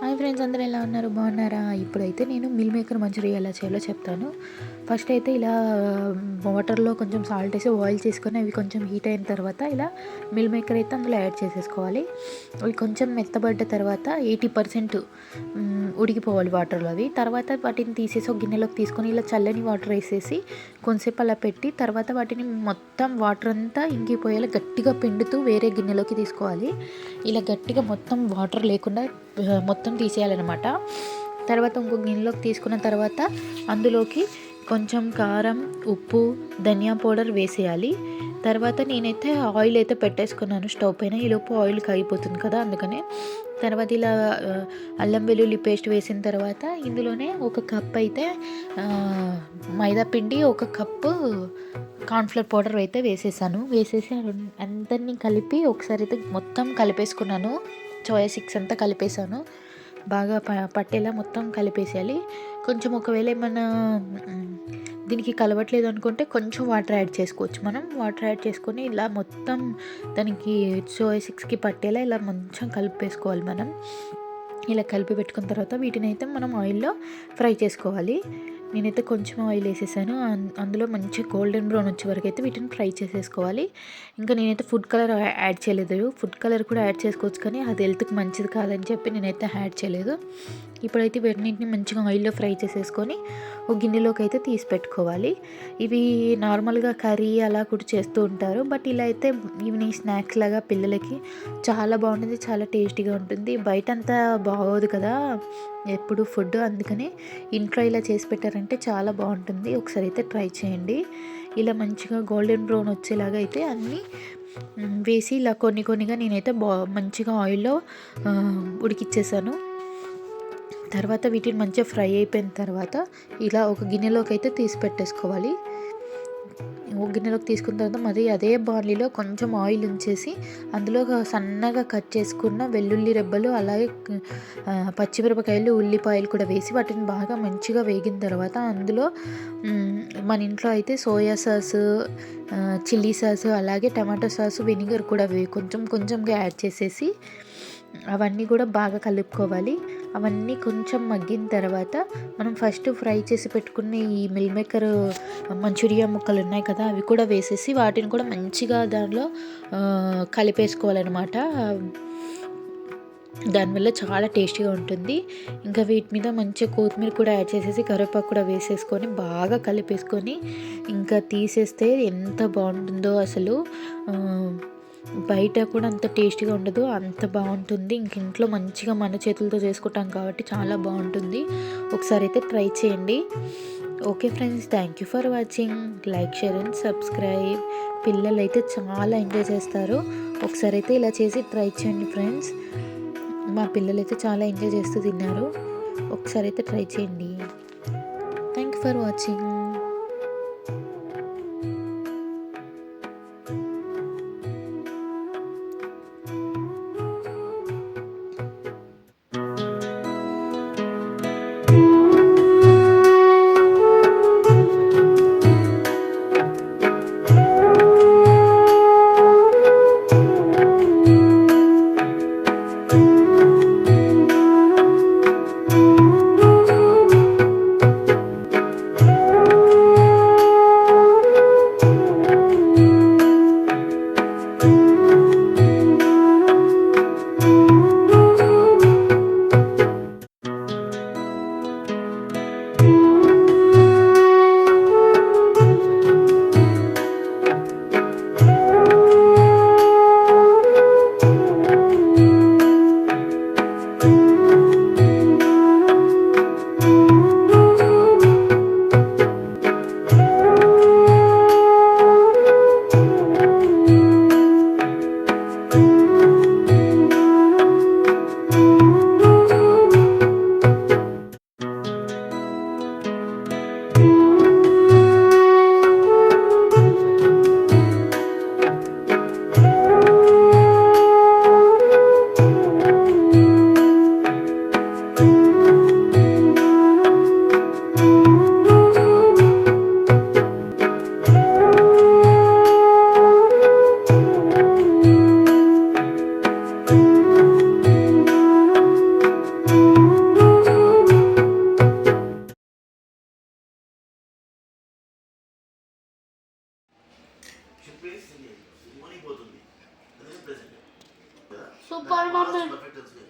Hi friends అందరూ ఎలా ఉన్నారు? బాగున్నారా? ఇప్పుడైతే నేను మిల్ మేకర్ మంచూరియా ఎలా చేయాలో చెప్తాను. ఫస్ట్ అయితే ఇలా వాటర్లో కొంచెం సాల్ట్ వేసి బాయిల్ చేసుకొని అవి కొంచెం హీట్ అయిన తర్వాత ఇలా మిల్ మేకర్ అయితే అందులో యాడ్ చేసేసుకోవాలి. అవి కొంచెం మెత్తబడ్డ తర్వాత ఎయిటీ పర్సెంట్ ఉడికిపోవాలి వాటర్లో అవి. తర్వాత వాటిని తీసేసి ఒక గిన్నెలోకి తీసుకొని ఇలా చల్లని వాటర్ వేసేసి కొంతసేపు అలా పెట్టి తర్వాత వాటిని మొత్తం వాటర్ అంతా ఇంకిపోయేలా గట్టిగా పిండుతూ వేరే గిన్నెలోకి తీసుకోవాలి. ఇలా గట్టిగా మొత్తం వాటర్ లేకుండా మొత్తం తీసేయాలన్నమాట. తర్వాత ఇంకో గిన్నెలోకి తీసుకున్న తర్వాత అందులోకి కొంచెం కారం ఉప్పు ధనియా పౌడర్ వేసేయాలి. తర్వాత నేనైతే ఆయిల్ అయితే పెట్టేసుకున్నాను స్టవ్ పైన. ఈలోపు ఆయిల్ కాగిపోతుంది కదా అందుకనే. తర్వాత ఇలా అల్లం వెల్లుల్లి పేస్ట్ వేసిన తర్వాత ఇందులోనే ఒక కప్ అయితే మైదా పిండి ఒక కప్పు కార్న్ఫ్లవర్ పౌడర్ అయితే వేసేసాను. వేసేసి అందరినీ కలిపి ఒకసారి అయితే మొత్తం కలిపేసుకున్నాను. సోయా సిక్స్ అంతా కలిపేసాను బాగా ప- పట్టేలా మొత్తం కలిపేసేయాలి. కొంచెం ఒకవేళ ఏమైనా దీనికి కలవట్లేదు అనుకుంటే కొంచెం వాటర్ యాడ్ చేసుకోవచ్చు. మనం వాటర్ యాడ్ చేసుకొని ఇలా మొత్తం దానికి సోయా సిక్స్కి పట్టేలా ఇలా కొంచెం కలిపేసుకోవాలి మనం. ఇలా కలిపి పెట్టుకున్న తర్వాత వీటిని అయితే మనం ఆయిల్లో ఫ్రై చేసుకోవాలి. నేనైతే కొంచెం ఆయిల్ వేసేసాను. అన్- అందులో మంచి గోల్డెన్ బ్రౌన్ వచ్చే వరకు అయితే వీటిని ఫ్రై చేసేసుకోవాలి. ఇంకా నేనైతే ఫుడ్ కలర్ యాడ్ చేయలేదు. ఫుడ్ కలర్ కూడా యాడ్ చేసుకోవచ్చు కానీ అది హెల్త్కి మంచిది కాదని చెప్పి నేనైతే యాడ్ చేయలేదు. ఇప్పుడైతే వీటిని మంచిగా ఆయిల్లో ఫ్రై చేసేసుకొని ఒక గిన్నెలోకి అయితే తీసి పెట్టుకోవాలి. ఇవి నార్మల్గా కర్రీ అలా కూడా చేస్తూ ఉంటారు. బట్ ఇలా అయితే ఈవినింగ్ స్నాక్స్ లాగా పిల్లలకి చాలా బాగుంటుంది చాలా టేస్టీగా ఉంటుంది. బయట అంతా బాగోదు కదా. ఎప్పుడు ఫుడ్. అందుకని ఇంట్లో ఇలా చేసి పెట్టారంటే చాలా బాగుంటుంది. ఒకసారి అయితే ట్రై చేయండి. ఇలా మంచిగా గోల్డెన్ బ్రౌన్ వచ్చేలాగా అయితే అన్నీ వేసి ఇలా కొన్ని కొన్నిగా నేనైతే బా మంచిగా ఆయిల్లో ఉడికిచ్చేసాను. తర్వాత వీటిని మంచిగా ఫ్రై అయిపోయిన తర్వాత ఇలా ఒక గిన్నెలోకి అయితే తీసి పెట్టేసుకోవాలి. గిన్నెలోకి తీసుకున్న తర్వాత మరి అదే బాణలిలో కొంచెం ఆయిల్ ఉంచేసి అందులో సన్నగా కట్ చేసుకున్న వెల్లుల్లి రెబ్బలు అలాగే పచ్చిమిరపకాయలు ఉల్లిపాయలు కూడా వేసి వాటిని బాగా మంచిగా వేగిన తర్వాత అందులో మన ఇంట్లో అయితే సోయా సాస్ చిల్లీ సాస్ అలాగే టమాటో సాస్ వెనిగర్ కూడా కొంచెం కొంచెంగా యాడ్ చేసేసి అవన్నీ కూడా బాగా కలుపుకోవాలి. అవన్నీ కొంచెం మగ్గిన తర్వాత మనం ఫస్ట్ ఫ్రై చేసి పెట్టుకున్న ఈ మిల్ మేకర్ మంచూరియా ముక్కలు ఉన్నాయి కదా అవి కూడా వేసేసి వాటిని కూడా మంచిగా దానిలో కలిపేసుకోవాలన్నమాట. దానివల్ల చాలా టేస్టీగా ఉంటుంది. ఇంకా వీటి మీద మంచిగా కొత్తిమీర కూడా యాడ్ చేసేసి కరివేపాకు కూడా వేసేసుకొని బాగా కలిపేసుకొని ఇంకా తీసేస్తే ఎంత బాగుంటుందో అసలు. బయట కూడా అంత టేస్టీగా ఉండదు అంత బాగుంటుంది. ఇంక ఇంట్లో మంచిగా మన చేతులతో చేసుకుంటాం కాబట్టి చాలా బాగుంటుంది. ఒకసారి అయితే ట్రై చేయండి. Okay friends thank you for watching. Like share and subscribe. పిల్లలు అయితే చాలా ఎంజాయ్ చేస్తారు. ఒకసారి అయితే ఇలా చేసి ట్రై చేయండి ఫ్రెండ్స్. మా పిల్లలు అయితే చాలా ఎంజాయ్ చేస్తూ తిన్నారు. ఒకసారి అయితే ట్రై చేయండి. Thank you for watching. Super mummy perfect తెలుసు కదా